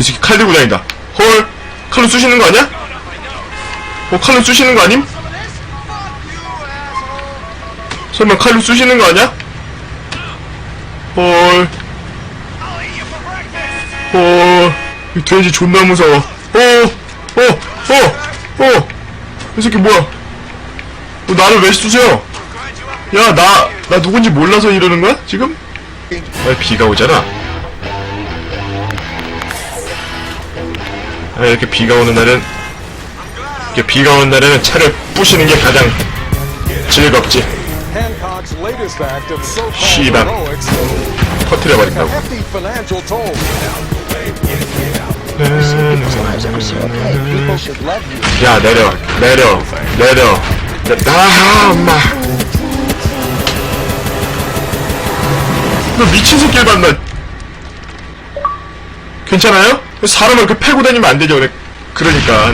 이 새끼 칼 들고 다닌다. 헐, 칼로 쑤시는 거 아니야? 어, 칼로 쑤시는 거 아님? 설마 칼로 쑤시는 거 아니야? 헐. 헐. 이 돼지 존나 무서워. 어, 어, 어, 어. 이 새끼 뭐야? 어, 나를 왜 쑤셔? 야, 나, 나 누군지 몰라서 이러는 거야? 지금? 아, 비가 오잖아. 이렇게 비가 오는 날은, 이렇게 비가 오는 날에는 차를 부시는 게 가장 즐겁지. 씨발. 터트려 버린다고. love you. 야, 내려, 내려, 내려. 아, 엄마. 너 미친 새끼를 봤나? 괜찮아요? 사람을 그 패고 다니면 안 되죠. 그러니까.